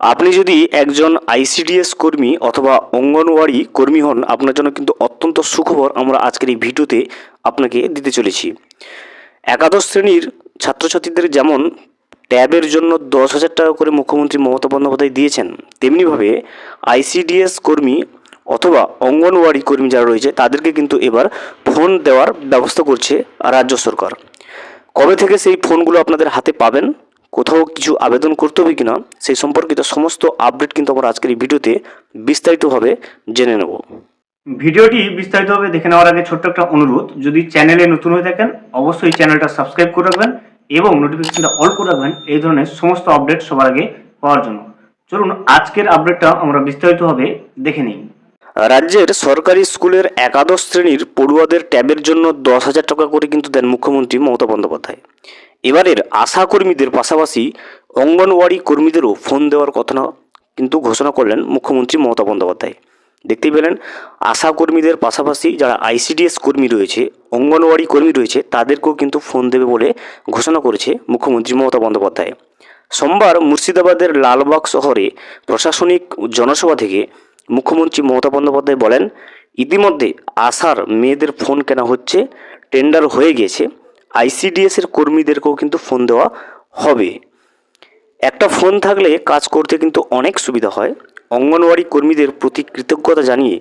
আপনি যদি একজন আইসিডিএস কর্মী অথবা অঙ্গনওয়াড়ি কর্মী হন, আপনার জন্য কিন্তু অত্যন্ত সুখবর আমরা আজকের এই ভিডিওতে আপনাকে দিতে চলেছি। একাদশ শ্রেণির ছাত্রছাত্রীদের যেমন ট্যাবের জন্য দশ হাজার টাকা করে মুখ্যমন্ত্রী মমতা বন্দ্যোপাধ্যায় দিয়েছেন, তেমনিভাবে আইসিডিএস কর্মী অথবা অঙ্গনওয়াড়ি কর্মী যারা রয়েছে, তাদেরকে কিন্তু এবার ফোন দেওয়ার ব্যবস্থা করছে রাজ্য সরকার। কবে থেকে সেই ফোনগুলো আপনাদের হাতে পাবেন? কোথাও কিছু আবেদন করতে হবে কিনা সেই সম্পর্কিত সমস্ত আপডেট কিন্তু আমরা আজকের এই ভিডিওতে বিস্তারিতভাবে জেনে নেব। ভিডিওটি বিস্তারিতভাবে দেখে নেওয়ার আগে ছোট্ট একটা অনুরোধ যদি চ্যানেলে নতুন হয়ে থাকেন অবশ্যই চ্যানেলটা সাবস্ক্রাইব করে রাখবেন এবং নোটিফিকেশনটা অল করে রাখবেন এই ধরনের সমস্ত আপডেট সবার আগে পাওয়ার জন্য। চলুন আজকের আপডেটটা আমরা বিস্তারিতভাবে দেখে নিই। রাজ্যের সরকারি স্কুলের একাদশ শ্রেণির পড়ুয়াদের ট্যাবের জন্য দশ হাজার টাকা করে কিন্তু দেন মুখ্যমন্ত্রী মমতা বন্দ্যোপাধ্যায়। এবারের আশা কর্মীদের পাশাপাশি অঙ্গনওয়াড়ি কর্মীদেরও ফোন দেওয়ার কথা কিন্তু ঘোষণা করলেন মুখ্যমন্ত্রী মমতা বন্দ্যোপাধ্যায়। দেখতেই পেলেন, আশা কর্মীদের পাশাপাশি যারা আইসিডিএস কর্মী রয়েছে, অঙ্গনওয়াড়ি কর্মী রয়েছে, তাদেরকেও কিন্তু ফোন দেবে বলে ঘোষণা করেছে মুখ্যমন্ত্রী মমতা বন্দ্যোপাধ্যায়। সোমবার মুর্শিদাবাদের লালবাগ শহরে প্রশাসনিক জনসভা থেকে মুখ্যমন্ত্রী মমতা বন্দ্যোপাধ্যায় বলেন, ইতিমধ্যে আশার মেয়েদের ফোন কেনা হচ্ছে, টেন্ডার হয়ে গেছে আইসিডিএসের কর্মীদেরকেও কিন্তু ফোন দেওয়া হবে। একটা ফোন থাকলে কাজ করতে কিন্তু অনেক সুবিধা হয়। অঙ্গনওয়াড়ি কর্মীদের প্রতি কৃতজ্ঞতা জানিয়ে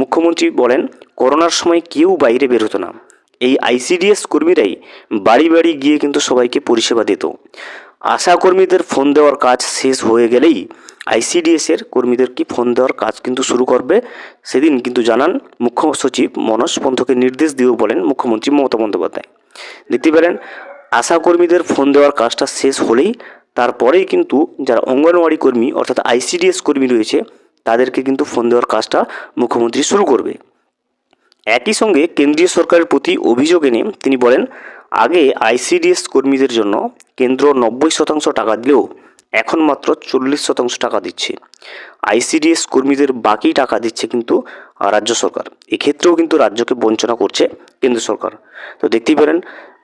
মুখ্যমন্ত্রী বলেন, করোনার সময় কেউ বাইরে বের হতো না। এই আইসিডিএস কর্মীরাই বাড়ি বাড়ি গিয়ে কিন্তু সবাইকে পরিষেবা দিত। আশা কর্মীদের ফোন দেওয়ার কাজ শেষ হয়ে গেলেই আইসিডিএসের কর্মীদেরকে ফোন দেওয়ার কাজ কিন্তু শুরু করবে, সেদিন কিন্তু জানান মুখ্য সচিব মনোজ পন্থকে নির্দেশ দিয়েও বলেন মুখ্যমন্ত্রী মমতা বন্দ্যোপাধ্যায়। দেখতে পেলেন আশাকর্মীদের ফোন দেওয়ার কাজটা শেষ হলেই তারপরেই কিন্তু যারা অঙ্গনওয়াড়ি কর্মী অর্থাৎ আইসিডিএস কর্মী রয়েছে, তাদেরকে কিন্তু ফোন দেওয়ার কাজটা মুখ্যমন্ত্রী শুরু করবে। একই সঙ্গে কেন্দ্রীয় সরকারের প্রতি অভিযোগ এনে তিনি বলেন, আগে আইসিডিএস কর্মীদের জন্য কেন্দ্র নব্বই শতাংশ টাকা দিলেও এখন মাত্র চল্লিশ শতাংশ টাকা দিচ্ছে। আইসিডিএস কর্মীদের বাকি টাকা দিচ্ছে কিন্তু রাজ্য সরকার। এক্ষেত্রেও কিন্তু রাজ্যকে বঞ্চনা করছে কেন্দ্র সরকার। তো দেখতেই পারেন,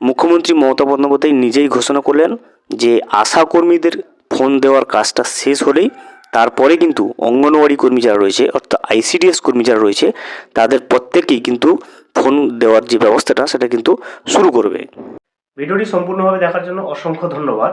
মুখ্যমন্ত্রী মমতা বন্দ্যোপাধ্যায় নিজেই ঘোষণা করলেন যে আশা কর্মীদের ফোন দেওয়ার কাজটা শেষ হলেই তারপরে কিন্তু অঙ্গনওয়াড়ি কর্মী যারা রয়েছে, অর্থাৎ আইসিডিএস কর্মী যারা রয়েছে, তাদের প্রত্যেকেই কিন্তু ফোন দেওয়ার যে ব্যবস্থাটা, সেটা কিন্তু শুরু করবে। ভিডিওটি সম্পূর্ণভাবে দেখার জন্য অসংখ্য ধন্যবাদ।